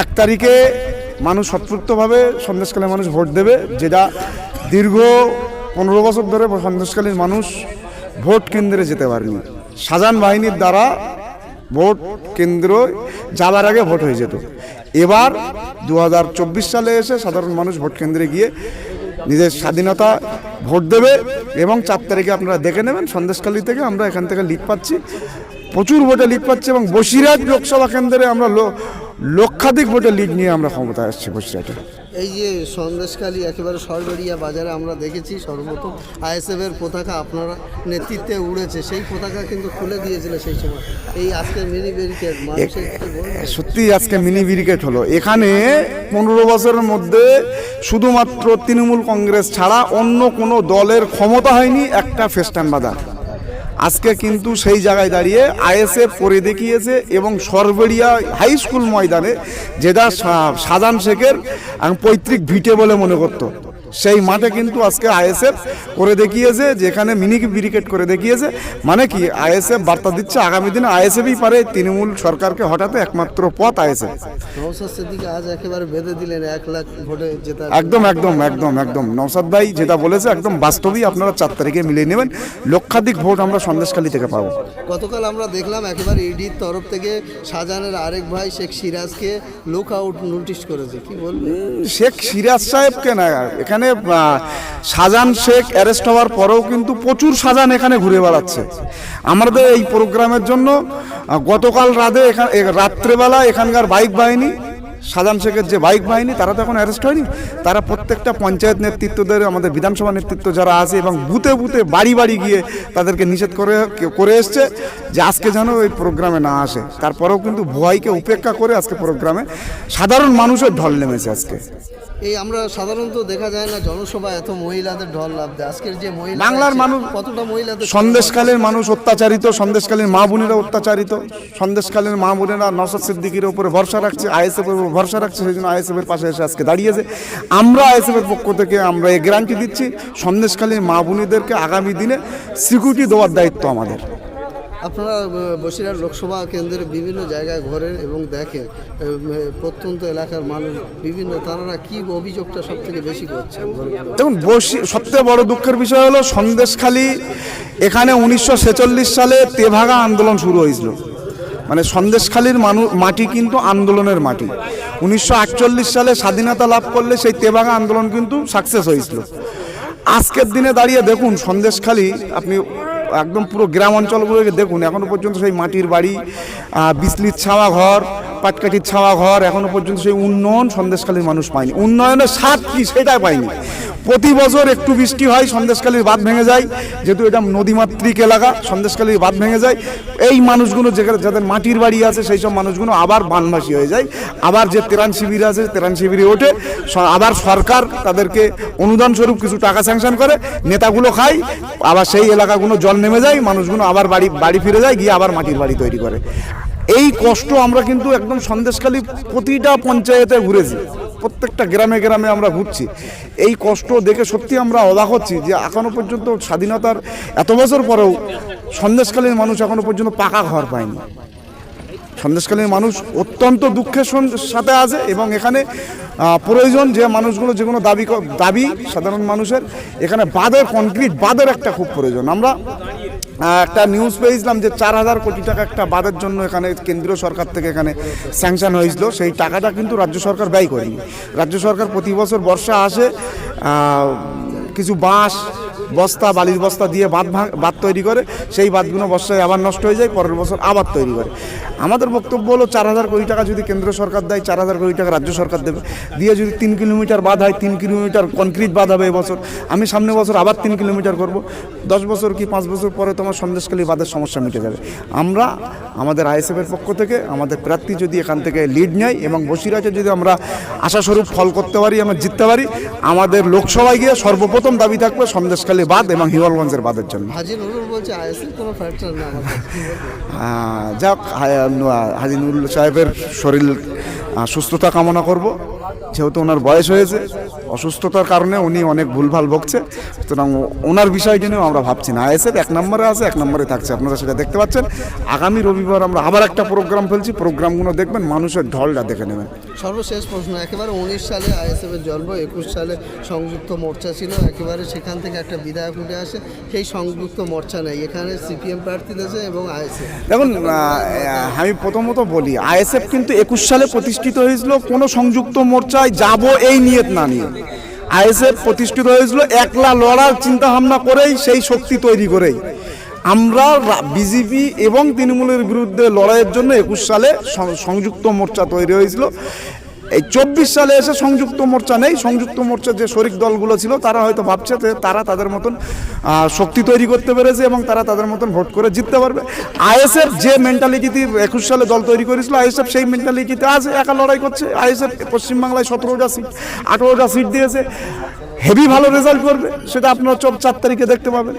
এক তারিখে মানুষ সৎপৃক্তভাবে সন্দেশকালীন মানুষ ভোট দেবে যেটা দীর্ঘ পনেরো বছর ধরে সন্দেশকালীন মানুষ ভোট কেন্দ্রে যেতে পারেনি। সাজান বাহিনীর দ্বারা ভোট কেন্দ্র যাবার আগে ভোট হয়ে যেত। এবার দু হাজার চব্বিশ সালে এসে সাধারণ মানুষ ভোট কেন্দ্রে গিয়ে নিজের স্বাধীনতা ভোট দেবে এবং চার তারিখে আপনারা দেখে নেবেন সন্দেশখালী থেকে আমরা এখান থেকে লিড পাচ্ছি। প্রচুর ভোটে লিড পাচ্ছি এবং বসিরহাট লোকসভা কেন্দ্রে আমরা লক্ষাধিক ভোটে লিড নিয়ে আমরা ক্ষমতায় আসছি বসিরহাটে। এই যে সন্দেশখালী একেবারে সরবেরিয়া বাজারে আমরা দেখেছি সর্বপ্রথম আইএসএফ এর পতাকা আপনার নেতৃত্বে উড়েছে সেই পতাকা কিন্তু খুলে দিয়েছিল সেই সময়। এই আজকের মিনি ব্যারিকেড সত্যি আজকে মিনি ব্রিগেড হলো। এখানে পনেরো বছরের মধ্যে শুধুমাত্র তৃণমূল কংগ্রেস ছাড়া অন্য কোনো দলের ক্ষমতা হয়নি একটা ফেস্টান বাজার। আজকে কিন্তু সেই জায়গায় দাঁড়িয়ে আইএসএফ করে দেখিয়েছে এবং সরবেরিয়া হাই স্কুল ময়দানে যেটা সাজান শেখের পৈতৃক ভিটে বলে মনে করতো। সেই মাঠে কিন্তু আজকে আইএসএফ করে দেখিয়েছে যেখানে মিনি ব্রিকেট করে দেখিয়েছে। মানে কি আইএসএফ বার্তা দিচ্ছে আগামী দিনে আইএসএফই পারে তৃণমূল সরকারকে হঠাতে একমাত্র পথ আইএসএফ। আজ একেবারে বেঁধে দিলেন এক লাখ ভোটে জেতার একদম একদম একদম একদম। নৌসাদ ভাই যেটা বলেছে একদম বাস্তবই আপনারা চার তারিখে মিলিয়ে নেবেন। লক্ষাধিক ভোট আমরা সন্দেশখালী থেকে পাবো। গতকাল আমরা দেখলাম একেবারে ইডির তরফ থেকে শাহজাহানের আরেক ভাই শেখ সিরাজকে লুক আউট নোটিশ করেছে। কি বলবেন? শেখ সিরাজ সাহেবকে না এখানে আহ, শাহজাহান শেখ অ্যারেস্ট হওয়ার পরেও কিন্তু প্রচুর সাজান এখানে ঘুরে বেড়াচ্ছে। আমাদের এই প্রোগ্রামের জন্য গতকাল রাতে এখানে রাত্রেবেলা এখানকার বাইক বাহিনী শাহজাহান শেখের যে বাইক বাহিনী তারা তো এখন অ্যারেস্ট হয়নি। তারা প্রত্যেকটা পঞ্চায়েত নেতৃত্বদের আমাদের বিধানসভা নেতৃত্ব যারা আছে এবং বুথে বুথে বাড়ি বাড়ি গিয়ে তাদেরকে নিষেধ করে করে এসছে যে আজকে যেন ওই প্রোগ্রামে না আসে। তারপরেও কিন্তু ভয়কে উপেক্ষা করে আজকে প্রোগ্রামে সাধারণ মানুষের ঢল নেমেছে আজকে। এই আমরা সাধারণত দেখা যায় না জনসভা এত মহিলাদের ঢল লাভ দেয়। আজকের যে মহিলা বাংলার মানুষ কতটা মহিলাদের সন্দেশকালের মানুষ অত্যাচারিত সন্দেশকালীন মা বোনেরা অত্যাচারিত সন্দেশকালীন মা বোনেরা নসদ সিদ্দিকির উপরে ভরসা রাখছে আইএসএফ এর উপর ভরসা রাখছে সেই জন্য আইএসএফ এর পাশে এসে আজকে দাঁড়িয়েছে। আমরা আইএসএফ এর পক্ষ থেকে আমরা এই গ্যারান্টি দিচ্ছি সন্দেশকালীন মা বোনেদেরকে আগামী দিনে সিকিউরিটি দেওয়ার দায়িত্ব আমাদের। আপনারা বসিরহাট লোকসভা কেন্দ্রের বিভিন্ন জায়গায় ঘোরেন এবং দেখেন প্রত্যন্ত এলাকার মানুষ, বিভিন্ন তারা কি অভিযোগটা সব থেকে বেশি করছে দেখুন, বসি, সবচেয়ে বড় দুঃখের বিষয় হলো সন্দেশখালী, এখানে উনিশশো ছেচল্লিশ সালে তেভাগা আন্দোলন শুরু হয়েছিল। মানে সন্দেশখালীর মানুষ মাটি কিন্তু আন্দোলনের মাটি। উনিশশো আটচল্লিশ সালে স্বাধীনতা লাভ করলে সেই তেভাগা আন্দোলন কিন্তু সাকসেস হয়েছিল। আজকের দিনে দাঁড়িয়ে দেখুন, সন্দেশখালী, আপনি একদম পুরো গ্রাম অঞ্চলগুলোকে দেখুন এখনও পর্যন্ত সেই মাটির বাড়ি বিসলির ছাওয়া ঘর, পাটকাঠির ছাওয়া ঘর এখনও পর্যন্ত সেই উন্নয়ন সন্দেশকালীন মানুষ পায়নি। উন্নয়নের স্বাদ কী সেটা পায়নি। প্রতি বছর একটু বৃষ্টি হয় সন্দেশকালীর বাঁধ ভেঙে যায়, যেহেতু এটা নদীমাতৃক এলাকা সন্দেশকালীর বাঁধ ভেঙে যায়। এই মানুষগুলো যেখানে যাদের মাটির বাড়ি আছে, সেই সব মানুষগুলো আবার বানভাসী হয়ে যায়। আবার যে তেরান শিবির আছে তেরান শিবিরে ওঠে। আবার সরকার তাদেরকে অনুদান স্বরূপ কিছু টাকা স্যাংশন করে, নেতাগুলো খায়, আবার সেই এলাকাগুলো জল নেমে যায়, মানুষগুলো আবার বাড়ি বাড়ি ফিরে যায়, গিয়ে আবার মাটির বাড়ি তৈরি করে। এই কষ্ট আমরা কিন্তু একদম সন্দেশকালী প্রতিটা পঞ্চায়েতে ঘুরেছি। প্রত্যেকটা গ্রামে গ্রামে আমরা ঘুরছি। এই কষ্ট দেখে সত্যি আমরা অবাক হচ্ছি যে এখনও পর্যন্ত স্বাধীনতার এত বছর পরেও সন্দেশকালীন মানুষ এখনও পর্যন্ত পাকা ঘর পায়নি। সন্দেশকালীন মানুষ অত্যন্ত দুঃখের সাথে আছে এবং এখানে প্রয়োজন যে মানুষগুলো যে কোনো দাবি দাবি সাধারণ মানুষের, এখানে বাঁধের কনক্রিট বাঁধের একটা খুব প্রয়োজন। আমরা একটা নিউজ পেয়েছিলাম যে চার হাজার কোটি টাকা একটা বাদের জন্য এখানে কেন্দ্রীয় সরকার থেকে এখানে স্যাংশন হয়েছিল। সেই টাকাটা কিন্তু রাজ্য সরকার ব্যয় করেনি। রাজ্য সরকার প্রতি বছর বর্ষা আসে কিছু বাঁশ বস্তা বালির বস্তা দিয়ে বাঁধ বাঁধ তৈরি করে, সেই বাঁধগুলো বর্ষায় আবার নষ্ট হয়ে যায়, পরের বছর আবার তৈরি করে। আমাদের বক্তব্য হলো চার হাজার কোটি টাকা যদি কেন্দ্র সরকার দেয়, চার হাজার কোটি টাকা রাজ্য সরকার দেবে। দিয়ে যদি তিন কিলোমিটার বাঁধ হয়, তিন কিলোমিটার কনক্রিট বাঁধ হবে এবছর। আমি সামনে বছর আবার তিন কিলোমিটার করব। দশ বছর কি পাঁচ বছর পরে তোমার সন্দেশকালী বাঁধের সমস্যা মিটে যাবে। আমরা আমাদের আইএসএফের পক্ষ থেকে, আমাদের প্রার্থী যদি এখান থেকে লিড নেয় এবং বসিরহাটে যদি আমরা আশাস্বরূপ ফল করতে পারি, আমরা জিততে পারি, আমাদের লোকসভায় গিয়ে সর্বপ্রথম দাবি থাকবে সন্দেশখালী বাঁধ এবং হিওয়ালগঞ্জের বাঁধের জন্য। হাজি নুরুল বলছে কোনো ফ্যাক্টর না যাক হাজি নুরুল সাহেবের শরীর সুস্থতা কামনা করব। যেহেতু ওনার বয়স হয়েছে অসুস্থতার কারণে উনি অনেক ভুলভাল বকছে সুতরাং ওনার বিষয়টি নিয়েও আমরা ভাবছি না। আইএসএফ এক নম্বরে আছে এক নম্বরে থাকছে। আপনারা সেটা দেখতে পাচ্ছেন। আগামী রবিবার আমরা আবার একটা প্রোগ্রাম ফেলছি। প্রোগ্রামগুলো দেখবেন মানুষের ঢলটা দেখে নেবেন। সর্বশেষ প্রশ্ন একেবারে উনিশ সালে আইএসএফ এর জন্ম একুশ সালে সংযুক্ত মোর্চা ছিল। একেবারে সেখান থেকে একটা বিধায়ক উঠে আসে। সেই সংযুক্ত মোর্চা নেই। এখানে সিপিএম প্রার্থী দিয়েছে এবং আইএসএফ। দেখুন আমি প্রথমত বলি আইএসএফ কিন্তু একুশ সালে প্রতিষ্ঠিত হয়েছিল কোনো সংযুক্ত মোর্চায় যাব এই নিয়ত না নিয়ে। আইএসএফ প্রতিষ্ঠিত হয়েছিল একলা লড়ার চিন্তা ভাবনা করেই, সেই শক্তি তৈরি করেই। আমরা বিজেপি এবং তৃণমূলের বিরুদ্ধে লড়াইয়ের জন্য একুশ সালে সংযুক্ত মোর্চা তৈরি হয়েছিল। এই চব্বিশ সালে এসে সংযুক্ত মোর্চা নেই। সংযুক্ত মোর্চার যে শরিক দলগুলো ছিল, তারা হয়তো ভাবছে যে তারা তাদের মতন শক্তি তৈরি করতে পেরেছে এবং তারা তাদের মতন ভোট করে জিততে পারবে। আইএসএফ যে মেন্টালিটিতে একুশ সালে দল তৈরি করেছিল, আইএসএফ সেই মেন্টালিটিতে আজ একা লড়াই করছে। আইএসএফ পশ্চিমবাংলায় সতেরোটা সিট আঠেরোটা সিট দিয়েছে। হেভি ভালো রেজাল্ট করবে, সেটা আপনারা চব চার তারিখে দেখতে পাবেন।